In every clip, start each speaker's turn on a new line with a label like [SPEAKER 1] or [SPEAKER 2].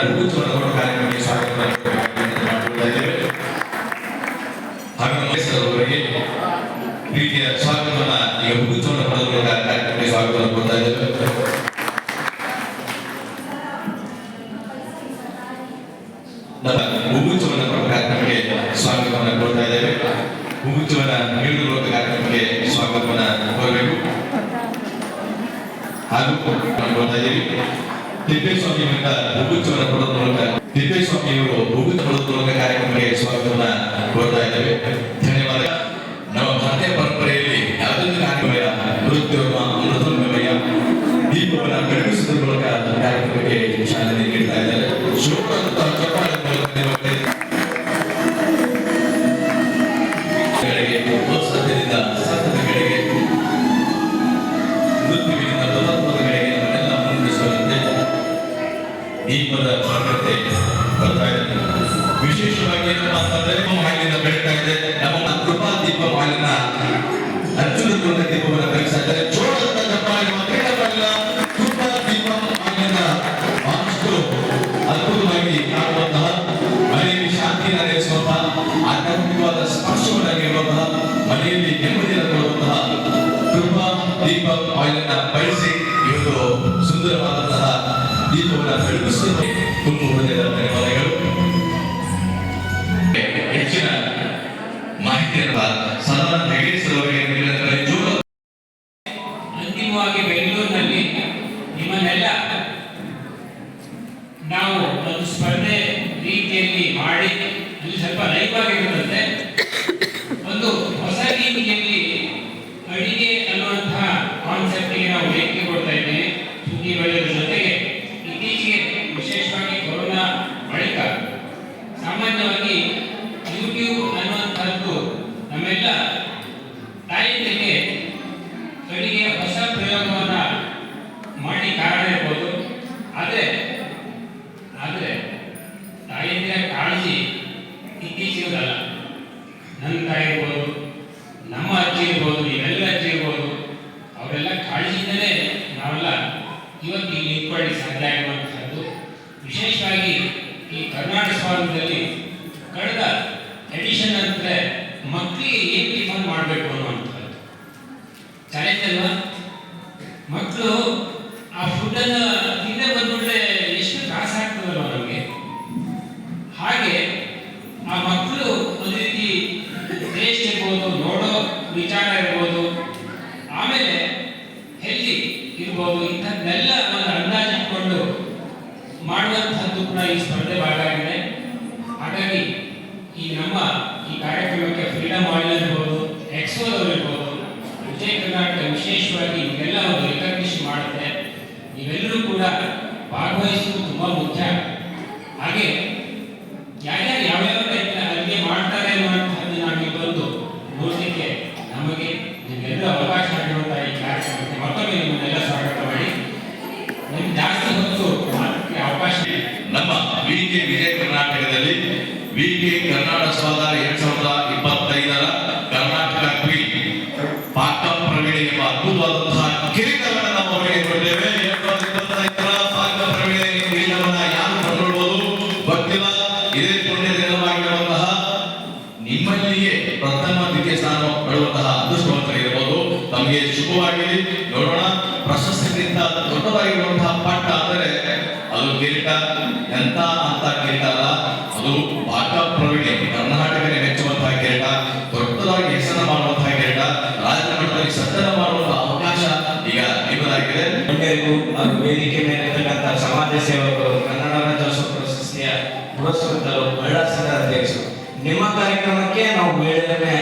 [SPEAKER 1] al culto, mejor ತಿಪ್ಪೇಸ್ವಾಮಿಯವರಿಂದ ಭೂಗುಚ್ಛವನ್ನು ಕೊಡೋದ್ರ ಮೂಲಕ ತಿಪ್ಪೇಸ್ವಾಮಿಯವರು ಭೂಗುಚ್ಛ ಕೊಡೋದ್ರ ಮೂಲಕ ಕಾರ್ಯಕ್ರಮಕ್ಕೆ ಸ್ವಾಗತವನ್ನ ಕೋರ್ತಾ ಇದ್ದೇವೆ. ಧನ್ಯವಾದ. ನಮ್ಮ ಭಾರತೀಯ ಪರಂಪರೆಯಲ್ಲಿ ಯಾವುದೊಂದು ಕಾರ್ಯಕ್ರಮ ಮೃತ್ಯೋಮ ಅಮೃತೋನ್ಮಯ ದೀಪವನ್ನು ಬೆಳಗಿಸುವುದರ ಮೂಲಕ ಕಾರ್ಯಕ್ರಮಕ್ಕೆ ಚಾಲನೆ ನೀಡ್ತಾ ಇದ್ದಾರೆ. ಸಂಸ್ಥೆ ಇವತ್ತು ಸುಂದರವಾದಂತಹ ದೀಪವನ್ನು ಬೆಳಗಿಸುತ್ತದೆ ತುಂಬ ಧನ್ಯವಾದಗಳು
[SPEAKER 2] ಸಂಸ್ಥೆಗಳಿಗೆ ನಾವು ವೇದಿಕೆ ಕೊಡ್ತಾ ಇದ್ದೀವಿ. ಸುದ್ದಿ ಬೆಳೆಯೋದ್ರ ಜೊತೆಗೆ ಇತ್ತೀಚೆಗೆ ವಿಶೇಷವಾಗಿ ಕೊರೋನಾ ಬಳಿಕ ಸಾಮಾನ್ಯವಾಗಿ ನಿಮಗೆ
[SPEAKER 1] ಪ್ರಥಮ ದ್ವಿತೀಯ ಸ್ಥಾನ ಪಡೆಯುವಂತಹ ಅದೃಷ್ಟವಂತರು ಇರಬಹುದು. ತಮಗೆ ಶುಭವಾಗಲಿ. ನೋಡೋಣ. ಪ್ರಶಸ್ತಿಗಿಂತ ದೊಡ್ಡದಾಗಿರುವಂತಹ ಪಾಠ ಅಂದರೆ ಅದು ಕಿರೀಟ. ಎಂತ ಅಂತ ಕಿರೀಟ ಅಲ್ಲ. ಅದು ಪಾಠ ಪ್ರವೀಣೆ ಕರ್ನಾಟಕಕ್ಕೆ ಮೆಚ್ಚುವಂತಹ ಕಿರೀಟ. ದೊಡ್ಡದಾಗಿ ಹೆಸರನ್ನು ಮಾಡುವಂತಹ ಕಿರೀಟ. ರಾಜ್ಯ ಮಟ್ಟದಲ್ಲಿ ಸಜ್ಜನ ಮಾಡುವಂತಹ ಅವಕಾಶ ಈಗ ನಿಮ್ಮದಾಗಿದೆ.
[SPEAKER 3] ವೇದಿಕೆ ಮೇಲೆ ಸಮಾಜ ಸೇವಕರು, ಕನ್ನಡ ರಾಜ್ಯೋತ್ಸವ ಪ್ರಶಸ್ತಿಯ ಪುರಸ್ಕೃತರು ಬಳ್ಳಾಸನ ಅಧ್ಯಕ್ಷರು. ನಿಮ್ಮ ಕಾರ್ಯಕ್ರಮಕ್ಕೆ ನಾವು ವೇಳೆಯನ್ನೇ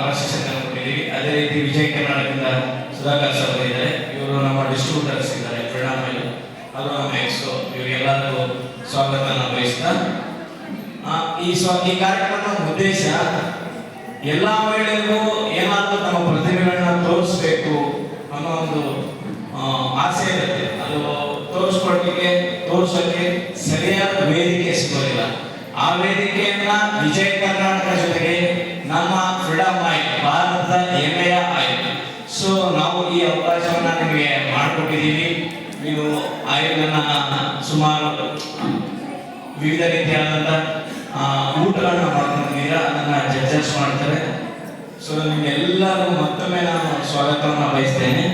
[SPEAKER 3] ಪ್ರಶಸ್ತಿಯನ್ನು ಕೊಟ್ಟಿದ್ದೀವಿ. ಅದೇ ರೀತಿ ವಿಜಯ ಕರ್ನಾಟಕದಿಂದ ಸುಧಾಕರ್ ಸರ್ ಇದ್ದಾರೆ. ಇವರು ನಮ್ಮ ಡಿಸ್ಟ್ರಿಬ್ಯೂಟರ್ಸ್ ಇದ್ದಾರೆ ಪ್ರಣಾಮ ಅವರು ನಮ್ಮ ಎಕ್ಸು ಇವರಿಗೆಲ್ಲರಿಗೂ ಸ್ವಾಗತವನ್ನು ಬಯಸ್ತಾ ಈ ಸ್ವ, ಈ ಕಾರ್ಯಕ್ರಮದ ಉದ್ದೇಶ ಎಲ್ಲ ಮಹಿಳೆಯರಿಗೂ ಏನಾದರೂ ತಮ್ಮ ಪ್ರತಿಭೆಗಳನ್ನ ತೋರಿಸ್ಬೇಕು ಅನ್ನೋ ಒಂದು ಆಸೆ ಇರುತ್ತೆ. ಅದು ತೋರಿಸ್ಕೊಳ್ಳಿಕ್ಕೆ ತೋರಿಸೋಕ್ಕೆ ಸರಿಯಾದ ವೇದಿಕೆ ಸಿಗೋದಿಲ್ಲ. ಆ ವೇದಿಕೆಯನ್ನ ವಿಜಯ ಕರ್ನಾಟಕ ಜೊತೆಗೆ ನಮ್ಮ ಫ್ರೀಡಮ್ ಆಯ್ತು. ಭಾರತದ ಹೆಮ್ಮೆಯ ಆಯ್ತು. ಸೊ ನಾವು ಈ ಅವಕಾಶವನ್ನ ನಿಮಗೆ ಮಾಡಿಕೊಟ್ಟಿದ್ದೀವಿ. ನೀವು ಆಯೋಗನ ಸುಮಾರು ವಿವಿಧ ರೀತಿಯಾದಂಥ ಊಟಗಳನ್ನು ಮಾಡ್ತಿದ್ದೀರಾ ಅದನ್ನು ಜಡ್ಜಸ್ ಮಾಡ್ತಾರೆ. ಸೊ ನಿಮಗೆಲ್ಲರೂ ಮತ್ತೊಮ್ಮೆ ನಾನು ಸ್ವಾಗತವನ್ನು ಬಯಸ್ತೇನೆ.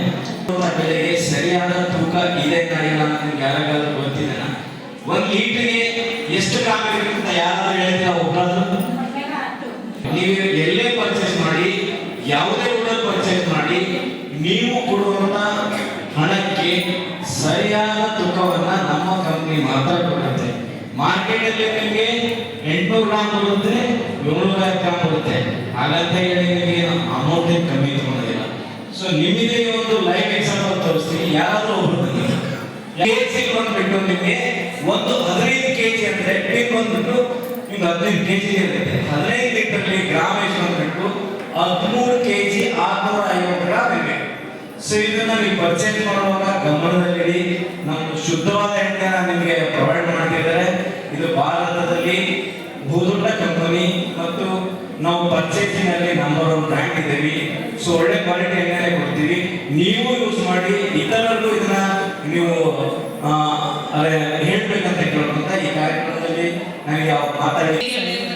[SPEAKER 3] ಬೆಲೆಗೆ ಸರಿಯಾದ ತೂಕ ಇದೆ ಅಂತ ನಿಮ್ಗೆ ಯಾರಿಗಾದ್ರೂ ಗೊತ್ತಿದೆ ಒಂದು ಎಷ್ಟು ಕಾಮಿಡಿ ಅಂತ ಯಾರಾದ್ರೂ ಹೇಳಿದ್ರೆ ಒಬ್ಬರಾದ್ರೂ ನೀವು ಎಲ್ಲೇ ಪರ್ಚೇಸ್ ಮಾಡಿ, ಯಾವುದೇ ಊಟ ಪರ್ಚೇಸ್ ಮಾಡಿ, ನೀವು ಕೊಡುವಂತ ಹಣಕ್ಕೆ ಸರಿಯಾದ ತೂಕವನ್ನ ನಮ್ಮ ಕಂಪನಿ ಮಾತ್ರ ಕೊಡುತ್ತೆ. ಮಾರ್ಕೆಟಲ್ಲಿ ನಿಮಗೆ ಎಂಟ್ನೂರು ಗ್ರಾಮ್ ಬರುತ್ತೆ, ಏಳ್ನೂರ ಗ್ರಾಮ್ ಬರುತ್ತೆ. ಹಾಗಂತ ಹೇಳಿ ನಿಮಗೆ ಅಮೌಂಟ್ ಕಮ್ಮಿ ತಗೊಂಡಿಲ್ಲ ಸೊ ನಿಮಗೆ ಒಂದು ಲೈಫ್ ಎಕ್ಸಾಂಪಲ್ ತೋರಿಸ್ತೀನಿ. ಯಾರಾದ್ರೂ ಒಬ್ರು ಬಂದಿಲ್ಲ ಬಂದ್ಬಿಟ್ಟು ನಿಮಗೆ ಒಂದು ಹದಿನೈದು ಕೆಜಿ ಅಂದ್ರೆ ಟಿನ್ ಬಂದ್ಬಿಟ್ಟು ನಿಮ್ಗೆ ಹದಿನೈದು ಕೆಜಿ ಇರುತ್ತೆ. ಹದಿನೈದು ಲೀಟರ್ಲಿ ಗ್ರಾಮ್ ಎಷ್ಟು ಅಂದ್ಬಿಟ್ಟು ಹದಿಮೂರು ಕೆ ಜಿ ಆರ್ನೂರ ಐವತ್ತು ಗ್ರಾಮ್ ಇದೆ. ಸೊ ಇದನ್ನ ನೀವು ಪರ್ಚೇಸ್ ಮಾಡುವಾಗ ಗಮನದಲ್ಲಿಡಿ. ನಮ್ಮ ಶುದ್ಧವಾದ ಎಣ್ಣೆನ ನಿಮಗೆ ಪ್ರೊವೈಡ್ ಮಾಡ್ತಿದ್ದಾರೆ. ಇದು ಭಾರತದಲ್ಲಿ ಬಹುದೊಡ್ಡ ಕಂಪನಿ ಮತ್ತು ನಾವು ಪರ್ಚೇಸಿನಲ್ಲಿ ನಂಬರ್ ಒನ್ ರ್ಯಾಂಕ್ ಇದ್ದೀವಿ. ಸೊ ಒಳ್ಳೆ ಕ್ವಾಲಿಟಿ ಎಣ್ಣೆನೆ ಕೊಡ್ತೀವಿ. ನೀವು ಯೂಸ್ ಮಾಡಿ ಇತರರಿಗೂ ಇದನ್ನ ನೀವು ಹೇಳ್ಬೇಕಂತ 还
[SPEAKER 4] 要麻烦你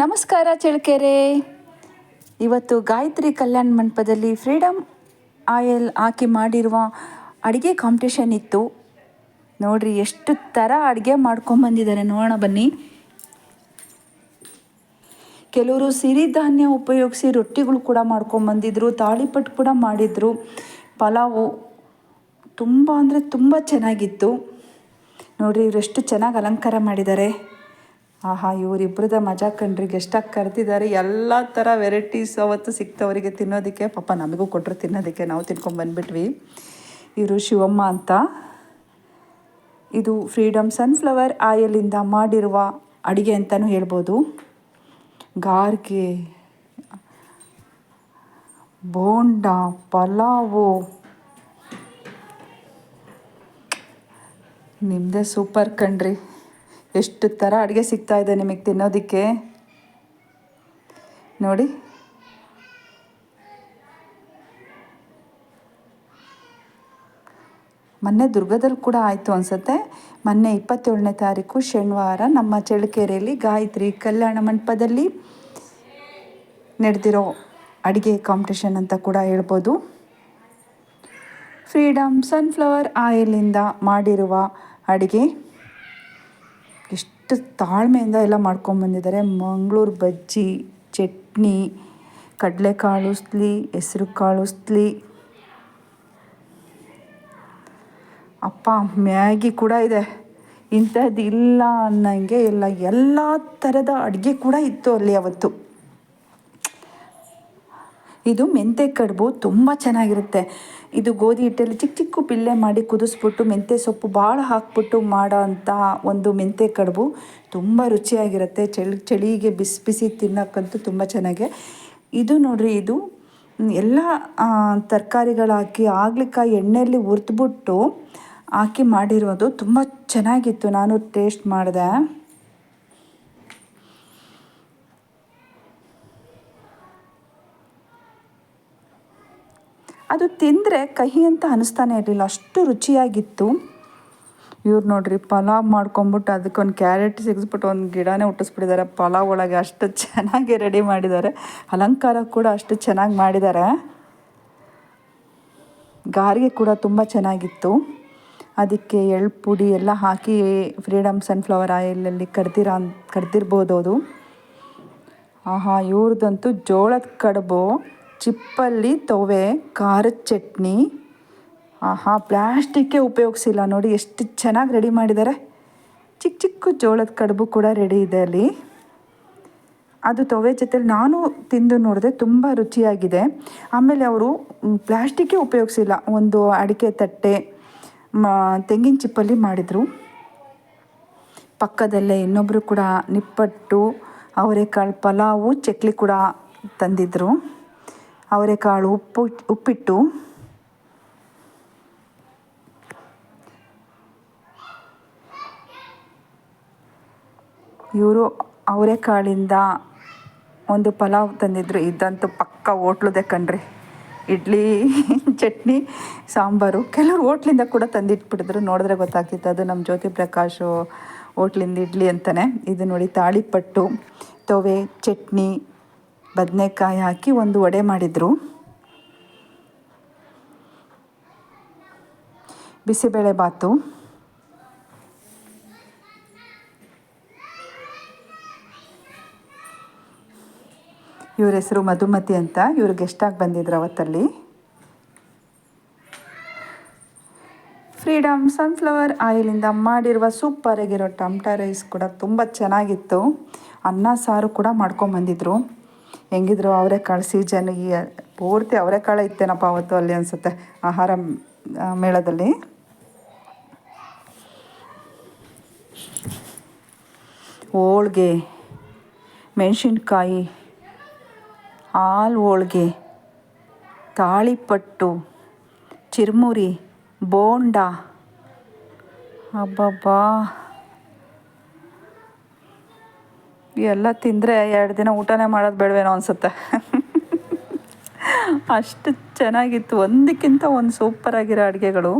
[SPEAKER 4] ನಮಸ್ಕಾರ
[SPEAKER 5] ಚಳ್ಳಕೆರೆ. ಇವತ್ತು ಗಾಯತ್ರಿ ಕಲ್ಯಾಣ ಮಂಟಪದಲ್ಲಿ ಫ್ರೀಡಮ್ ಆಯಿಲ್ ಹಾಕಿ ಮಾಡಿರುವ ಅಡುಗೆ ಕಾಂಪಿಟೇಷನ್ ಇತ್ತು. ನೋಡ್ರಿ ಎಷ್ಟು ಥರ ಅಡುಗೆ ಮಾಡ್ಕೊಂಬಂದಿದ್ದಾರೆ ನೋಡೋಣ ಬನ್ನಿ. ಕೆಲವರು ಸಿರಿಧಾನ್ಯ ಉಪಯೋಗಿಸಿ ರೊಟ್ಟಿಗಳು ಕೂಡ ಮಾಡ್ಕೊಂಬಂದಿದ್ರು ತಾಳಿಪಟ್ಟು ಕೂಡ ಮಾಡಿದರು. ಪಲಾವು ತುಂಬ ಅಂದರೆ ತುಂಬ ಚೆನ್ನಾಗಿತ್ತು. ನೋಡಿರಿ ಇವರೆಷ್ಟು ಚೆನ್ನಾಗಿ ಅಲಂಕಾರ ಮಾಡಿದ್ದಾರೆ. ಆಹಾ ಇವರಿಬ್ಬರದ ಮಜಾ ಕಣ್ರಿ ಗೆಸ್ಟಾಗಿ ಕರೆದಿದ್ದಾರೆ? ಎಲ್ಲ ಥರ ವೆರೈಟೀಸ್ ಅವತ್ತು ಸಿಕ್ತವರಿಗೆ ತಿನ್ನೋದಕ್ಕೆ, ಪಾಪ ನಮಗೂ ಕೊಟ್ಟರು ತಿನ್ನೋದಕ್ಕೆ ನಾವು ತಿನ್ಕೊಂಡು ಬಂದ್ಬಿಟ್ವಿ. ಇವರು ಶಿವಮ್ಮ ಅಂತ. ಇದು ಫ್ರೀಡಮ್ ಸನ್ಫ್ಲವರ್ ಆಯಲಿಂದ ಮಾಡಿರುವ ಅಡುಗೆ ಅಂತಲೂ ಹೇಳ್ಬೋದು. ಗಾರ್ಗೆ, ಬೋಂಡ, ಪಲಾವು. ನಿಮ್ಮದೇ ಸೂಪರ್ ಕಣ್ರಿ. ಎಷ್ಟು ಥರ ಅಡುಗೆ ಸಿಗ್ತಾ ಇದೆ ನಿಮಗೆ ತಿನ್ನೋದಕ್ಕೆ? ನೋಡಿ. ಮೊನ್ನೆ ದುರ್ಗದಲ್ಲಿ ಕೂಡ ಆಯಿತು ಅನಿಸುತ್ತೆ. ಮೊನ್ನೆ ಇಪ್ಪತ್ತೇಳನೇ ತಾರೀಕು ಶನಿವಾರ ನಮ್ಮ ಚಳ್ಳಕೆರೆಯಲ್ಲಿ ಗಾಯತ್ರಿ ಕಲ್ಯಾಣ ಮಂಟಪದಲ್ಲಿ ನಡೆದಿರೋ ಅಡುಗೆ ಕಾಂಪಿಟೇಷನ್ ಅಂತ ಕೂಡ ಹೇಳ್ಬೋದು. ಫ್ರೀಡಮ್ ಸನ್ಫ್ಲವರ್ ಆಯಿಲಿಂದ ಮಾಡಿರುವ ಅಡುಗೆ. ಎಷ್ಟು ತಾಳ್ಮೆಯಿಂದ ಎಲ್ಲ ಮಾಡ್ಕೊಂಬಂದಿದ್ದಾರೆ ಮಂಗಳೂರು ಬಜ್ಜಿ, ಚಟ್ನಿ, ಕಡಲೆಕಾಳು ಉಸ್ಲಿ ಹೆಸ್ರು ಕಾಳು ಉಸ್ಲಿ. ಅಪ್ಪ, ಮ್ಯಾಗಿ ಕೂಡ ಇದೆ. ಇಂಥದ್ದು ಇಲ್ಲ ಅನ್ನಂಗೆ ಎಲ್ಲ ಎಲ್ಲ ಥರದ ಅಡುಗೆ ಕೂಡ ಇತ್ತು ಅಲ್ಲಿ ಅವತ್ತು ಇದು ಮೆಂತೆ ಕಡುಬು ತುಂಬ ಚೆನ್ನಾಗಿರುತ್ತೆ. ಇದು ಗೋಧಿ ಹಿಟ್ಟಲ್ಲಿ ಚಿಕ್ಕ ಚಿಕ್ಕ ಪಿಲ್ಲೆ ಮಾಡಿ ಕುದಿಸ್ಬಿಟ್ಟು ಮೆಂತ್ಯೆ ಸೊಪ್ಪು ಭಾಳ ಹಾಕ್ಬಿಟ್ಟು ಮಾಡೋ ಅಂಥ ಒಂದು ಮೆಂತ್ಯೆ ಕಡುಬು ತುಂಬ ರುಚಿಯಾಗಿರುತ್ತೆ. ಚಳಿ, ಚಳಿಗೆ ಬಿಸಿ ಬಿಸಿ ತಿನ್ನೋಕ್ಕಂತೂ ತುಂಬ ಚೆನ್ನಾಗೆ. ಇದು ನೋಡಿರಿ, ಇದು ಎಲ್ಲ ತರಕಾರಿಗಳಾಕಿ ಹಾಕಿ ಆಗ್ಲಿಕಾಯಿ ಎಣ್ಣೆಯಲ್ಲಿ ಹುರಿದ್ಬಿಟ್ಟು ಹಾಕಿ ಮಾಡಿರೋದು ತುಂಬ ಚೆನ್ನಾಗಿತ್ತು. ನಾನು ಟೇಸ್ಟ್ ಮಾಡಿದೆ. ಅದು ತಿಂದರೆ ಕಹಿ ಅಂತ ಅನಿಸ್ತಾನೆ ಇರಲಿಲ್ಲ. ಅಷ್ಟು ರುಚಿಯಾಗಿತ್ತು. ಇವ್ರು ನೋಡ್ರಿ, ಪಲಾವ್ ಮಾಡ್ಕೊಂಬಿಟ್ಟು ಅದಕ್ಕೊಂದು ಕ್ಯಾರೆಟ್ ಸಿಗಿಸ್ಬಿಟ್ಟು ಒಂದು ಗಿಡನೇ ಹುಟ್ಟಿಸ್ಬಿಟ್ಟಿದ್ದಾರೆ ಪಲಾವ್ ಒಳಗೆ ಅಷ್ಟು ಚೆನ್ನಾಗಿ ರೆಡಿ ಮಾಡಿದ್ದಾರೆ ಅಲಂಕಾರ ಕೂಡ ಅಷ್ಟು ಚೆನ್ನಾಗಿ ಮಾಡಿದ್ದಾರೆ ಗಾರಿಗೆ ಕೂಡ ತುಂಬ ಚೆನ್ನಾಗಿತ್ತು. ಅದಕ್ಕೆ ಎಳ್ಳು ಪುಡಿ ಎಲ್ಲ ಹಾಕಿ ಫ್ರೀಡಮ್ ಸನ್ಫ್ಲವರ್ ಆಯಿಲಲ್ಲಿ ಕಡ್ದಿರ ಕಡ್ದಿರ್ಬೋದು ಅದು. ಆಹಾ ಇವ್ರದ್ದಂತೂ ಜೋಳದ ಕಡುಬು. ಚಿಪ್ಪಲ್ಲಿ ತೊವೆ ಖಾರದ ಚಟ್ನಿ. ಆಹಾ ಪ್ಲ್ಯಾಸ್ಟಿಕ್ಕೇ ಉಪಯೋಗಿಸಿಲ್ಲ ನೋಡಿ, ಎಷ್ಟು ಚೆನ್ನಾಗಿ ರೆಡಿ ಮಾಡಿದ್ದಾರೆ ಚಿಕ್ಕ ಚಿಕ್ಕ ಜೋಳದ ಕಡುಬು ಕೂಡ ರೆಡಿ ಇದೆ ಅಲ್ಲಿ. ಅದು ತೊವೆ ಜೊತೆಲಿ ನಾನು ತಿಂದು ನೋಡಿದೆ ತುಂಬ ರುಚಿಯಾಗಿದೆ. ಆಮೇಲೆ ಅವರು ಪ್ಲ್ಯಾಸ್ಟಿಕ್ಕೇ ಉಪಯೋಗಿಸಿಲ್ಲ. ಒಂದು ಅಡಿಕೆ ತಟ್ಟೆ ತೆಂಗಿನ ಚಿಪ್ಪಲ್ಲಿ ಮಾಡಿದರು. ಪಕ್ಕದಲ್ಲೇ ಇನ್ನೊಬ್ಬರು ಕೂಡ ನಿಪ್ಪಟ್ಟು, ಅವರೆಕಾಳು ಪಲಾವು, ಚಕ್ಲಿ ಕೂಡ ತಂದಿದ್ದರು ಅವರೆಕಾಳು ಉಪ್ಪು ಉಪ್ಪಿಟ್ಟು. ಇವರು ಅವರೆಕಾಳಿಂದ ಒಂದು ಪಲಾವ್ ತಂದಿದ್ರು. ಇದಂತೂ ಪಕ್ಕ ಹೋಟ್ಲದೆ ಕಣ್ರಿ. ಇಡ್ಲಿ, ಚಟ್ನಿ, ಸಾಂಬಾರು. ಕೆಲವರು ಹೋಟ್ಲಿಂದ ಕೂಡ ತಂದಿಟ್ಬಿಟ್ಟಿದ್ರು ನೋಡಿದ್ರೆ ಗೊತ್ತಾಗ್ತಿತ್ತು. ಅದು ನಮ್ಮ ಜ್ಯೋತಿ ಪ್ರಕಾಶ್ ಹೋಟ್ಲಿಂದ ಇಡ್ಲಿ ಅಂತಲೇ ಇದು ನೋಡಿ ತಾಳಿಪಟ್ಟು, ತವೆ, ಚಟ್ನಿ ಬದನೆಕಾಯಿ ಹಾಕಿ ಒಂದು ವಡೆ ಮಾಡಿದರು. ಬಿಸಿಬೇಳೆ ಬಾತು. ಇವ್ರ ಹೆಸರು ಮಧುಮತಿ ಅಂತ. ಇವ್ರು ಗೆಸ್ಟಾಗಿ ಬಂದಿದ್ರು ಅವತ್ತಲ್ಲಿ. ಫ್ರೀಡಮ್ ಸನ್ಫ್ಲವರ್ ಆಯಿಲಿಂದ ಮಾಡಿರುವ ಸೂಪರಾಗಿರೋ ಟಮಟ ರೈಸ್ ಕೂಡ ತುಂಬ ಚೆನ್ನಾಗಿತ್ತು. ಅನ್ನ ಸಾರು ಕೂಡ ಮಾಡ್ಕೊಂಬಂದಿದ್ರು. ಹೆಂಗಿದ್ರು ಅವರೆಕಾಳು ಸೀಜನ್ ಈ ಪೂರ್ತಿ ಅವರೆಕಾಳು ಇತ್ತೇನಪ್ಪ ಅವತ್ತು ಅಲ್ಲಿ ಅನಿಸುತ್ತೆ ಆಹಾರ ಮೇಳದಲ್ಲಿ? ಹೋಳ್ಗೆ, ಮೆಣಸಿನ್ಕಾಯಿ, ಹಾಲು ಹೋಳ್ಗೆ, ತಾಳಿಪಟ್ಟು, ಚಿರ್ಮುರಿ, ಬೋಂಡ. ಅಬ್ಬಬ್ಬಾ. ಎಲ್ಲ ತಿಂದರೆ ಎರಡು ದಿನ ಊಟನೇ ಮಾಡೋದು ಬೇಡವೇನೋ ಅನಿಸುತ್ತೆ. ಅಷ್ಟು ಚೆನ್ನಾಗಿತ್ತು. ಒಂದಕ್ಕಿಂತ ಒಂದು ಸೂಪರಾಗಿರೋ ಅಡುಗೆಗಳು.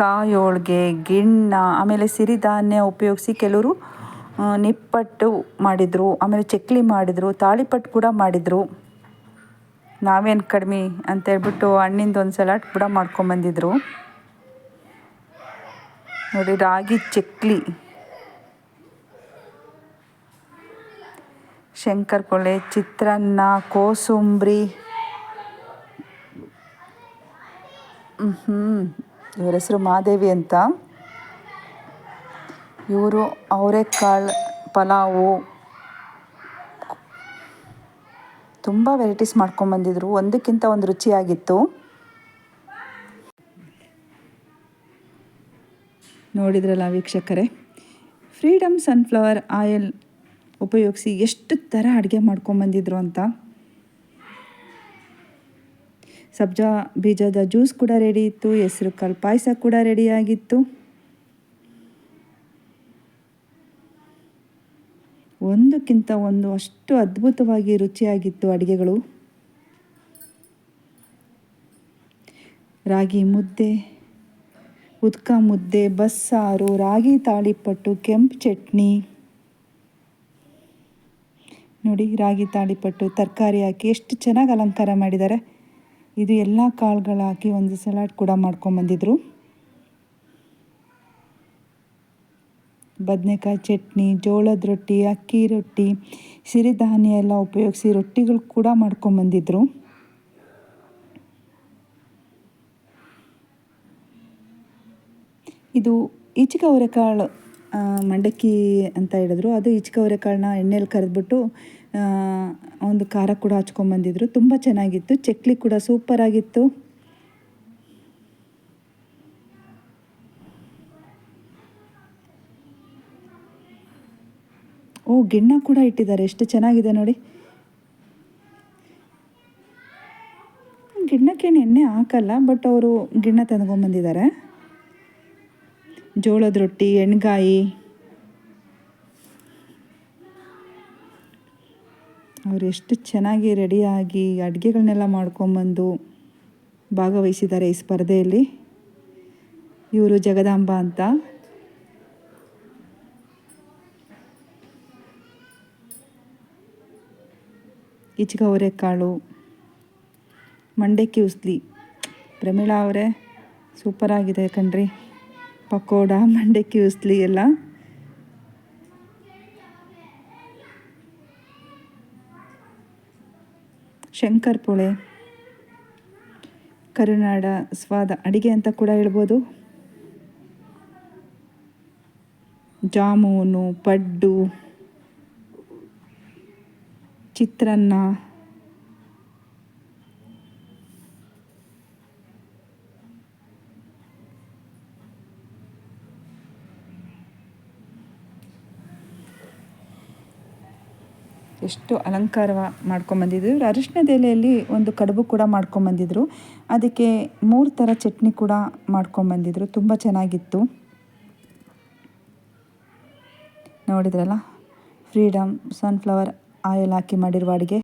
[SPEAKER 5] ಕಾಯಿ ಹೋಳ್ಗೆ ಗಿಣ್ಣ, ಆಮೇಲೆ ಸಿರಿಧಾನ್ಯ ಉಪಯೋಗಿಸಿ ಕೆಲವರು ನಿಪ್ಪಟ್ಟು ಮಾಡಿದರು, ಆಮೇಲೆ ಚಕ್ಲಿ ಮಾಡಿದರು, ತಾಳಿಪಟ್ಟು ಕೂಡ ಮಾಡಿದರು. ನಾವೇನು ಕಡಿಮೆ ಅಂತೇಳ್ಬಿಟ್ಟು ಹಣ್ಣಿಂದ ಒಂದು ಸಲಾಡ್ ಕೂಡ ಮಾಡ್ಕೊಂಬಂದಿದ್ರು ನೋಡಿ, ರಾಗಿ ಚಕ್ಲಿ. ಶಂಕರಪೊಳೆ ಚಿತ್ರಾನ್ನ, ಕೋಸುಂಬ್ರಿ. ಹ್ಞೂ ಇವ್ರ ಹೆಸರು ಮಾದೇವಿ ಅಂತ. ಇವರು ಅವರೆಕಾಳು ಪಲಾವು. ತುಂಬ ವೆರೈಟೀಸ್ ಮಾಡ್ಕೊಂಬಂದಿದ್ರು ಒಂದಕ್ಕಿಂತ ಒಂದು ರುಚಿಯಾಗಿತ್ತು. ನೋಡಿದ್ರಲ್ಲ ವೀಕ್ಷಕರೇ? ಫ್ರೀಡಮ್ ಸನ್ಫ್ಲವರ್ ಆಯಿಲ್ ಉಪಯೋಗಿಸಿ ಎಷ್ಟು ಥರ ಅಡುಗೆ ಮಾಡ್ಕೊಂಬಂದಿದ್ರು ಅಂತ. ಸಬ್ಜಾ ಬೀಜದ ಜ್ಯೂಸ್ ಕೂಡ ರೆಡಿ ಇತ್ತು, ಹೆಸರು ಕಾಳು ಪಾಯಸ ಕೂಡ ರೆಡಿಯಾಗಿತ್ತು ಒಂದಕ್ಕಿಂತ ಒಂದು ಅಷ್ಟು ಅದ್ಭುತವಾಗಿ ರುಚಿಯಾಗಿತ್ತು ಅಡುಗೆಗಳು. ರಾಗಿ ಮುದ್ದೆ, ಉದ್ಕ ಮುದ್ದೆ, ಬಸ್ಸಾರು, ರಾಗಿ ತಾಳಿಪಟ್ಟು, ಕೆಂಪು ಚಟ್ನಿ. ನೋಡಿ, ರಾಗಿ ತಾಳಿಪಟ್ಟು, ತರಕಾರಿ ಹಾಕಿ ಎಷ್ಟು ಚೆನ್ನಾಗಿ ಅಲಂಕಾರ ಮಾಡಿದ್ದಾರೆ ಇದು ಎಲ್ಲ ಕಾಳುಗಳು ಹಾಕಿ ಒಂದು ಸಲಾಡ್ ಕೂಡ ಮಾಡ್ಕೊಂಬಂದಿದ್ರು ಬದನೆಕಾಯಿ ಚಟ್ನಿ, ಜೋಳದ ರೊಟ್ಟಿ, ಅಕ್ಕಿ ರೊಟ್ಟಿ ಸಿರಿಧಾನ್ಯ ಎಲ್ಲ ಉಪಯೋಗಿಸಿ ರೊಟ್ಟಿಗಳು ಕೂಡ ಮಾಡ್ಕೊಂಬಂದಿದ್ರು ಇದು ಈಚಿಗೆ ಅವರೆಕಾಳು ಮಂಡಕ್ಕಿ ಅಂತ ಹೇಳಿದ್ರು. ಅದು ಈಚಿಕ ಅವರೆಕಾಳನ್ನ ಎಣ್ಣೆಲಿ ಕರೆದ್ಬಿಟ್ಟು ಒಂದು ಖಾರ ಕೂಡ ಹಚ್ಕೊಂಬಂದಿದ್ರು ತುಂಬ ಚೆನ್ನಾಗಿತ್ತು. ಚಕ್ಲಿ ಕೂಡ ಸೂಪರಾಗಿತ್ತು ಓ, ಗಿಣ್ಣ ಕೂಡ ಇಟ್ಟಿದ್ದಾರೆ. ಎಷ್ಟು ಚೆನ್ನಾಗಿದೆ ನೋಡಿ. ಗಿಣ್ಣಕ್ಕೇನು ಎಣ್ಣೆ ಹಾಕಲ್ಲ, ಬಟ್ ಅವರು ಗಿಣ್ಣ ತಂದ್ಕೊಂಬಂದಿದ್ದಾರೆ ಜೋಳದ ರೊಟ್ಟಿ, ಎಣ್ಗಾಯಿ. ಎಷ್ಟು ಚೆನ್ನಾಗಿ ರೆಡಿಯಾಗಿ ಅಡುಗೆಗಳನ್ನೆಲ್ಲ ಮಾಡ್ಕೊಂಬಂದು ಭಾಗವಹಿಸಿದ್ದಾರೆ ಈ ಸ್ಪರ್ಧೆಯಲ್ಲಿ. ಇವರು ಜಗದಾಂಬ ಅಂತ. ಈಚೆಗ ಅವರೆಕಾಳು ಮಂಡಕ್ಕಿ ಉಸ್ಲಿ. ಪ್ರಮೀಳಾ ಅವರೇ ಸೂಪರಾಗಿದೆ ಕಣ್ರಿ. ಪಕೋಡ, ಮಂಡಕ್ಕಿ, ಉಸ್ಲಿ ಎಲ್ಲ. ಶಂಕರ್ ಪೊಳೆ, ಕರುನಾಡ ಸ್ವಾದ ಅಡಿಗೆ ಅಂತ ಕೂಡ ಹೇಳ್ಬೋದು. ಜಾಮೂನು, ಪಡ್ಡು, ಚಿತ್ರಾನ್ನ. ಎಷ್ಟು ಅಲಂಕಾರ ಮಾಡ್ಕೊಂಬಂದಿದ್ರು ಅರಿಶಿಣದ ಎಲೆಯಲ್ಲಿ ಒಂದು ಕಡುಬು ಕೂಡ ಮಾಡ್ಕೊಂಬಂದಿದ್ರು ಅದಕ್ಕೆ ಮೂರು ಥರ ಚಟ್ನಿ ಕೂಡ ಮಾಡ್ಕೊಂಬಂದಿದ್ರು ತುಂಬ ಚೆನ್ನಾಗಿತ್ತು. ನೋಡಿದ್ರಲ್ಲ? ಫ್ರೀಡಮ್ ಸನ್ಫ್ಲವರ್ ಆಯಿಲ್ ಹಾಕಿ ಮಾಡಿರುವ ಅಡುಗೆ.